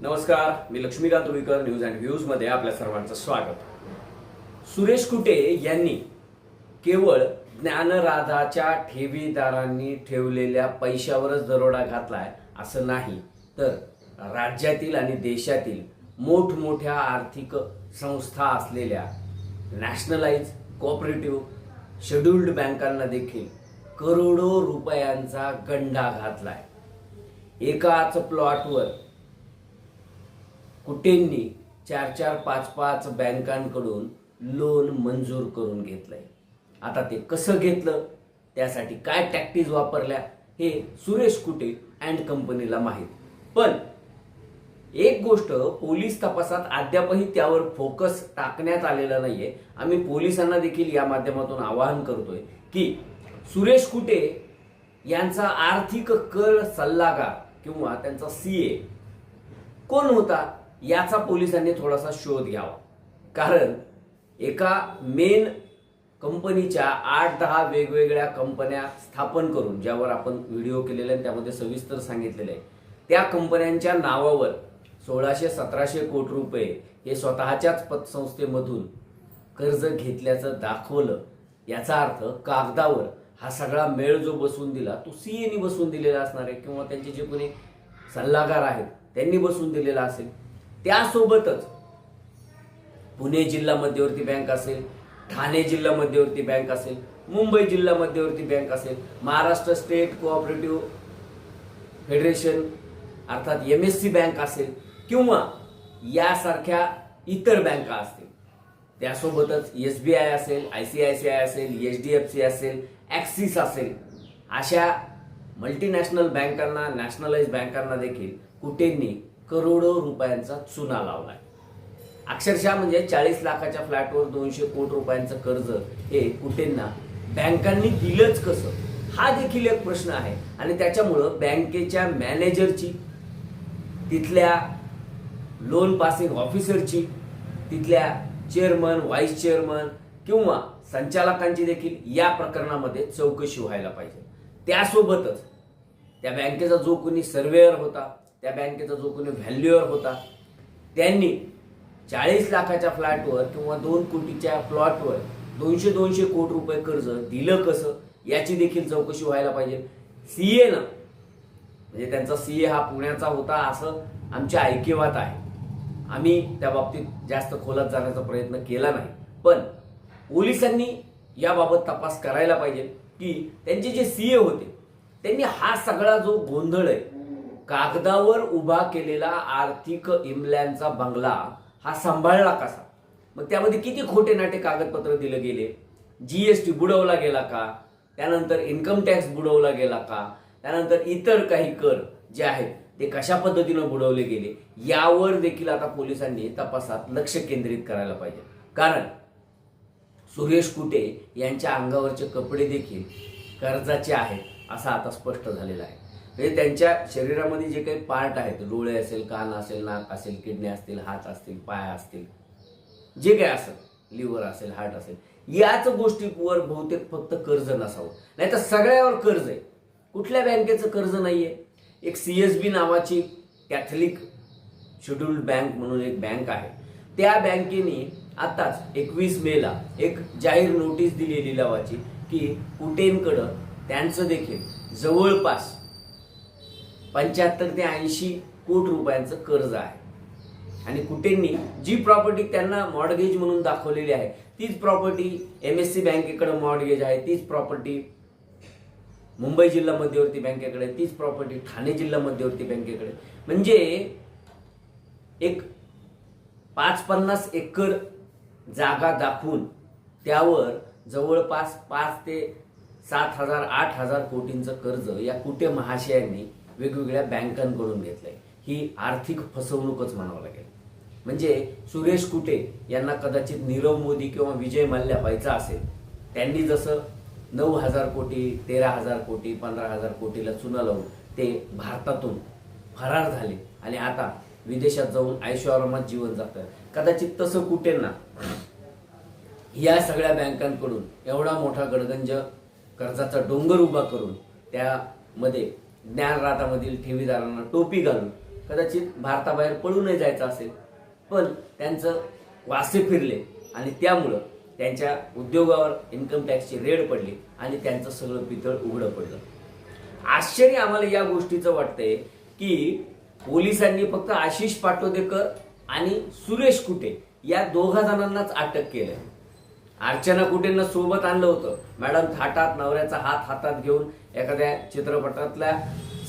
नमस्कार मी Laxmikant Ruikar news and व्ह्यूजमध्ये आपल्या सर्वांचं स्वागत. सुरेश कुटे यांनी केवळ ज्ञानराधाच्या ठेवीदारांनी ठेवलेल्या पैशावरच दरोडा घातलाय असं नाही तर राज्यातील आणि देशातील मोठमोठ्या आर्थिक संस्था असलेल्या नॅशनलाइज कोऑपरेटिव्ह शेड्युल्ड बँकांना देखील करोडो रुपयांचा गंडा घातलाय. एकाच प्लॉटवर कुटेंनी चार चार पाच पाच बँकांकडून लोन मंजूर करून घेतलंय. आता ते कसं घेतलं? त्यासाठी काय टॅक्टिस वापरल्या? हे सुरेश कुटे अँड कंपनीला माहीत. पण एक गोष्ट पोलीस तपासात अद्यापही त्यावर फोकस टाकण्यात आलेला नाहीये. आम्ही पोलिसांना देखील या माध्यमातून आवाहन करतोय की सुरेश कुटे यांचा आर्थिक कर सल्लागार किंवा त्यांचा सीए कोण होता? याचा पोलिसांनी थोडासा शोध घ्यावा. कारण एका मेन कंपनीच्या आठ दहा वेगवेगळ्या कंपन्या स्थापन करून ज्यावर आपण व्हिडिओ केलेले आहे त्यामध्ये सविस्तर सांगितलेले आहे त्या कंपन्यांच्या नावावर सोळाशे सतराशे कोटी रुपये हे स्वतःच्याच पतसंस्थेमधून कर्ज घेतल्याचं दाखवलं. याचा अर्थ कागदावर हा सगळा मेळ जो बसवून दिला तो सीएनी बसवून दिलेला असणार आहे किंवा त्यांचे जे कोणी सल्लागार आहेत त्यांनी बसवून दिलेला असेल. त्यासोबतच पुणे जिल्हा मध्यवर्ती बँक असेल ठाणे जिल्हा मध्यवर्ती बँक असेल मुंबई जिल्हा मध्यवर्ती बँक असेल महाराष्ट्र स्टेट कोऑपरेटिव्ह फेडरेशन अर्थात एम एस सी बँक असेल किंवा यासारख्या इतर बँका असतील. त्यासोबतच एस बी आय असेल I C I C I असेल एच डी एफ सी असेल ॲक्सिस असेल अशा मल्टीनॅशनल बँकांना नॅशनलाइज बँकांना देखील कुटेंनी करोडो रुपयांचा चुना लावलाय. अक्षरशः म्हणजे चाळीस लाखाच्या फ्लॅटवर दोनशे कोटी रुपयांचं कर्ज हे कुठेंना बँकांनी दिलंच कसं? हा देखील एक प्रश्न आहे. आणि त्याच्यामुळं बँकेच्या मॅनेजरची तिथल्या लोन पासिंग ऑफिसरची तिथल्या चेअरमन व्हाईस चेअरमन किंवा संचालकांची देखील या प्रकरणामध्ये चौकशी व्हायला पाहिजे. त्यासोबतच त्या बँकेचा जो कोणी सर्वेअर होता त्या बँकेचा जो कोणी व्हॅल्युअर होता त्यांनी चाळीस लाखाच्या फ्लॅटवर किंवा दोन कोटीच्या प्लॉटवर दोनशे दोनशे कोटी रुपये कर्ज दिलं कसं? याची देखील चौकशी व्हायला पाहिजे. सीए ना म्हणजे त्यांचा सीए हा पुण्याचा होता असं आमच्या ऐकिवात आहे. आम्ही त्या बाबतीत जास्त खोलात जाण्याचा प्रयत्न केला नाही. पण पोलिसांनी याबाबत तपास करायला पाहिजे की त्यांचे जे सीए होते त्यांनी हा सगळा जो गोंधळ आहे कागदावर उभा केलेला आर्थिक इमल्यांचा बंगला हा सांभाळला कसा? मग त्यामध्ये किती खोटे नाटे कागदपत्र दिले गेले? जीएसटी बुडवला गेला का? त्यानंतर इन्कम टॅक्स बुडवला गेला का? त्यानंतर इतर काही कर जे आहेत ते कशा पद्धतीनं बुडवले गेले? यावर देखील आता पोलिसांनी तपासात लक्ष केंद्रित करायला पाहिजे. कारण सुरेश कुटे यांच्या अंगावरचे कपडे देखील कर्जाचे आहेत असं आता स्पष्ट झालेलं आहे. म्हणजे त्यांच्या शरीरामध्ये जे काही पार्ट आहेत डोळे असेल कान असेल नाक असेल किडनी असतील हात असतील पाय असतील जे काय असेल लिव्हर असेल हार्ट असेल याच गोष्टीवर बहुतेक फक्त कर्ज नसावं. नाही तर सगळ्यावर कर्ज आहे. कुठल्या बँकेचं कर्ज नाहीये? एक सीएसबी नावाची कॅथलिक शेड्युल्ड बँक म्हणून एक बँक आहे. त्या बँकेने आताच एकवीस मेला एक जाहीर नोटीस दिली लिलावाची की कुटेंकडं त्यांचं देखील जवळपास पंच्याहत्तर ते ऐंशी कोटी रुपयांचं कर्ज आहे. आणि कुटेंनी जी प्रॉपर्टी त्यांना मॉडगेज म्हणून दाखवलेली आहे तीच प्रॉपर्टी एम एस सी बँकेकडे मॉडगेज आहे तीच प्रॉपर्टी मुंबई जिल्हा मध्यवर्ती बँकेकडे तीच प्रॉपर्टी ठाणे जिल्हा मध्यवर्ती बँकेकडे म्हणजे एक पाच पन्नास एकर जागा दाखवून त्यावर जवळपास पाच ते सात हजार आठ हजार कोटींचं कर्ज या कुटे महाशयांनी वेगवेगळ्या बँकांकडून घेतलंय. ही आर्थिक फसवणूकच म्हणावं लागेल. म्हणजे सुरेश कुटे यांना कदाचित नीरव मोदी किंवा विजय मल्ल्या व्हायचा असेल त्यांनी जसं नऊ हजार कोटी तेरा हजार कोटी पंधरा हजार कोटीला चुना लावून ते भारतातून फरार झाले आणि आता विदेशात जाऊन ऐशोआरामात जीवन जातं कदाचित तसं कुठे ना या सगळ्या बँकांकडून एवढा मोठा गडगंज कर्जाचा डोंगर उभा करून त्यामध्ये ज्ञानरातामधील ठेवीदारांना टोपी घालून कदाचित भारताबाहेर पळूनही जायचं असेल पण त्यांचं वासे फिरले आणि त्यामुळं त्यांच्या उद्योगावर इन्कम टॅक्सची रेड पडली आणि त्यांचं सगळं पितळ उघडं पडलं. आश्चर्य आम्हाला या गोष्टीचं वाटतंय की पोलिसांनी फक्त आशिष पाटोदेकर आणि सुरेश कुटे या दोघा जणांनाच अटक केलं अर्चना कुटेंना सोबत आणलं होतं. मॅडम थाटात नवऱ्याचा हात हातात घेऊन एखाद्या चित्रपटातल्या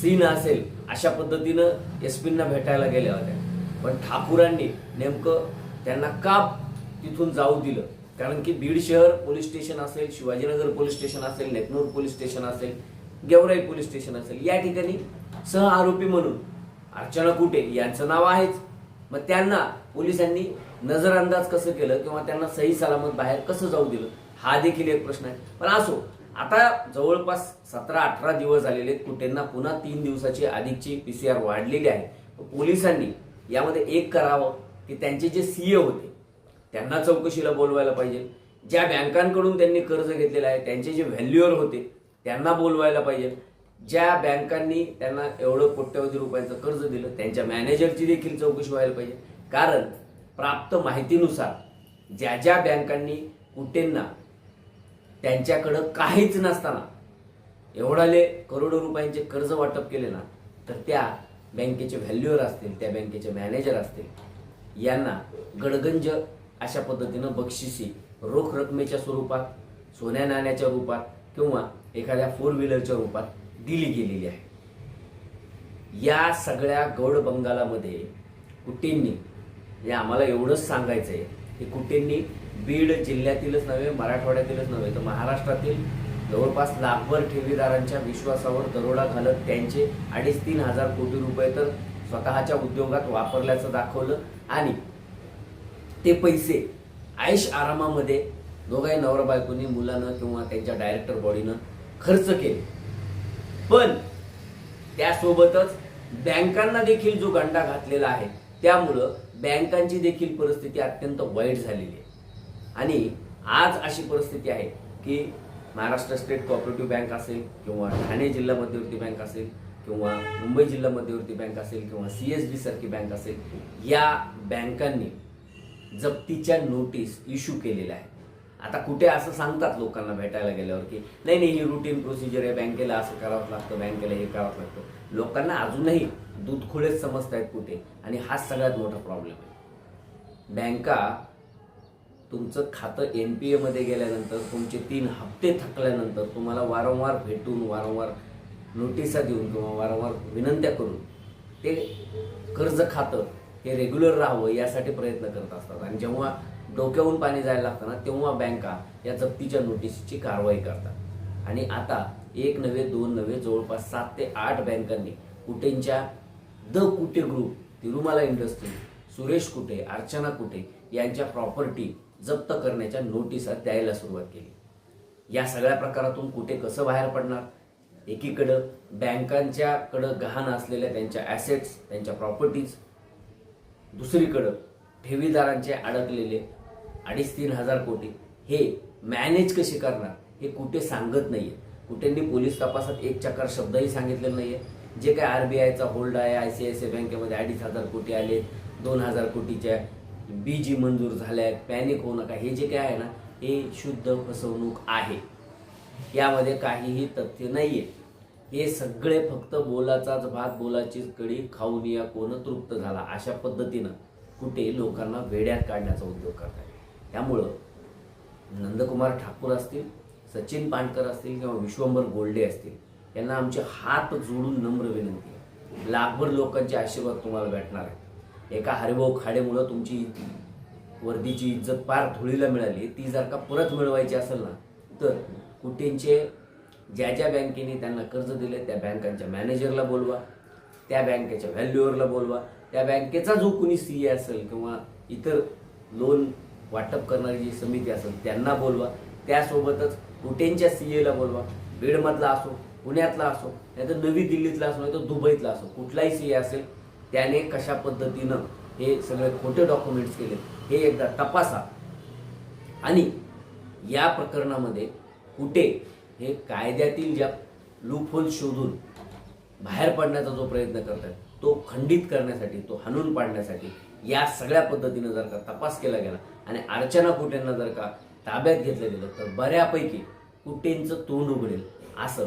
सीन असेल अशा पद्धतीनं एस पींना भेटायला गेल्या होत्या. पण ठाकूरांनी नेमकं त्यांना का तिथून जाऊ दिलं? कारण की बीड शहर पोलीस स्टेशन असेल शिवाजीनगर पोलीस स्टेशन असेल नेकनूर पोलीस स्टेशन असेल गेवराई पोलीस स्टेशन असेल या ठिकाणी सह आरोपी म्हणून अर्चना कुटे यांचं नाव आहेच. मग त्यांना पोलिसांनी नजरअंदाज कसं केलं किंवा त्यांना सही सलामत बाहेर कसं जाऊ दिलं हा देखील एक प्रश्न आहे. पण असो आता जवळपास सतरा अठरा दिवस झालेले आहेत. कुटेंना पुन्हा तीन दिवसाची अधिकची आर वाढलेली आहे. पोलिसांनी यामध्ये एक करावं की त्यांचे जे सीए होते त्यांना चौकशीला बोलवायला पाहिजे. ज्या बँकांकडून त्यांनी कर्ज घेतलेलं आहे त्यांचे जे व्हॅल्युअर होते त्यांना बोलवायला पाहिजे. ज्या बँकांनी त्यांना एवढं कोट्यवधी रुपयांचं कर्ज दिलं त्यांच्या मॅनेजरची देखील चौकशी व्हायला पाहिजे. कारण प्राप्त माहितीनुसार ज्या ज्या बँकांनी कुटेंना त्यांच्याकडं काहीच नसताना एवढाले करोडो रुपयांचे कर्ज वाटप केले ना तर त्या बँकेचे व्हॅल्युअर असतील त्या बँकेचे मॅनेजर असतील यांना गडगंज अशा पद्धतीनं बक्षिसी रोख रकमेच्या स्वरूपात सोन्या नाण्याच्या रूपात किंवा एखाद्या फोर व्हीलरच्या रूपात दिली गेलेली आहे. या सगळ्या गौड बंगालामध्ये कुटींनी हे आम्हाला एवढंच सांगायचं आहे की कुटींनी बीड जिल्ह्यातीलच नव्हे मराठवाड्यातीलच नव्हे तर महाराष्ट्रातील जवळपास लाखभर ठेवीदारांच्या विश्वासावर दरोडा घालत त्यांचे अडीच तीन हजार कोटी रुपये तर स्वतःच्या उद्योगात वापरल्याचं दाखवलं आणि ते पैसे आयुष आरामामध्ये दोघाही नवरा बायकोनी मुलानं किंवा त्यांच्या डायरेक्टर बॉडीनं खर्च केले. पण त्यासोबतच बँकांना देखील जो गंडा घातलेला आहे त्यामुळं बँकांची देखील परिस्थिती अत्यंत वाईट झालेली आहे. आणि आज अशी परिस्थिती आहे की महाराष्ट्र स्टेट कॉपरेटिव्ह बँक असेल किंवा ठाणे जिल्हा मध्यवर्ती बँक असेल किंवा मुंबई जिल्हा मध्यवर्ती बँक असेल किंवा सी एस बी सारखी बँक असेल या बँकांनी जप्तीच्या नोटीस इश्यू केलेल्या आहेत. आता कुठे असं सांगतात लोकांना भेटायला गेल्यावर की नाही नाही ही रुटीन प्रोसिजर आहे बँकेला असं करावं लागतं बँकेला हे करावं लागतं. लोकांना अजूनही दूधखोळेच समजत आहेत कुठे? आणि हाच सगळ्यात मोठा प्रॉब्लेम आहे. बँका तुमचं खातं एन पी एमध्ये गेल्यानंतर तुमचे तीन हप्ते थकल्यानंतर तुम्हाला वारंवार भेटून वारंवार नोटिसा देऊन किंवा वारंवार विनंत्या करून ते कर्ज खातं हे रेग्युलर राहावं यासाठी प्रयत्न करत असतात. आणि जेव्हा डोक्याहून पाणी जायला लागतं ना तेव्हा बँका या जप्तीच्या नोटीसची कारवाई करतात. आणि आता एक नव्हे दोन नव्हे जवळपास सात ते आठ बँकांनी कुटेंच्या the Kute group Tirumala industry Suresh Kute Archana Kute यांच्या प्रॉपर्टी जप्त करण्याच्या नोटिसा द्यायला सुरुवात केली. या सगळ्या प्रकारातून कुठे कसं बाहेर पडणार? एकीकडं बँकांच्याकडं गहाण असलेल्या त्यांच्या ॲसेट्स त्यांच्या प्रॉपर्टीज दुसरीकडं ठेवीदारांचे अडकलेले अडीच तीन हजार कोटी. हे मॅनेज कसे करणार? हे कुठे सांगत नाही आहे कुठेंनी पोलीस तपासात एक चकार शब्दही सांगितलेला नाही आहे जे काय आयचा होल्ड आहे आय सी आय सी बँकेमध्ये अडीच हजार कोटी आले दोन हजार कोटीच्या बी जी मंजूर झाल्या आहेत पॅनिक होऊ नका. हे जे काय आहे ना हे शुद्ध फसवणूक आहे. यामध्ये काहीही तथ्य नाही आहे हे सगळे फक्त बोलाचाच भात बोलाचीच कडी खाऊन या कोण तृप्त झाला अशा पद्धतीनं कुठे लोकांना वेड्यात काढण्याचा उद्योग करतात त्यामुळं नंदकुमार ठाकूर असतील सचिन पाणकर असतील किंवा विश्वंभर गोल्डे असतील यांना आमचे हात जोडून नम्र विनंती आहे. लाखभर लोकांचे आशीर्वाद तुम्हाला भेटणार आहे. एका हरिभाऊ खाडेमुळं तुमची वर्दीची इज्जत पार धुळीला मिळाली. ती जर का परत मिळवायची असेल ना तर कुठेंचे ज्या ज्या बँकेने त्यांना कर्ज दिले त्या बँकांच्या मॅनेजरला बोलवा त्या बँकेच्या व्हॅल्युअरला बोलवा त्या बँकेचा जो कुणी सी ए असेल किंवा इतर लोन वाटप करणारी जी समिती असेल त्यांना बोलवा. त्यासोबतच कुठेंच्या सी एला बोलवा. बीडमधला असो पुण्यातला असो नाही तर नवी दिल्लीतला असो नाही तर दुबईतला असो कुठलाही सी ए असेल त्याने कशा पद्धतीनं हे सगळे खोटे डॉक्युमेंट्स केले हे एकदा तपासा. आणि या प्रकरणामध्ये कुठे हे कायद्यातील ज्या लूपहोल शोधून बाहेर पडण्याचा जो प्रयत्न करतात तो खंडित करण्यासाठी तो हाणून पाडण्यासाठी या सगळ्या पद्धतीनं जर का तपास केला गेला आणि अर्चना कुटेंना जर का ताब्यात घेतलं गेलं तर बऱ्यापैकी कुटेंचं तोंड उघडेल असं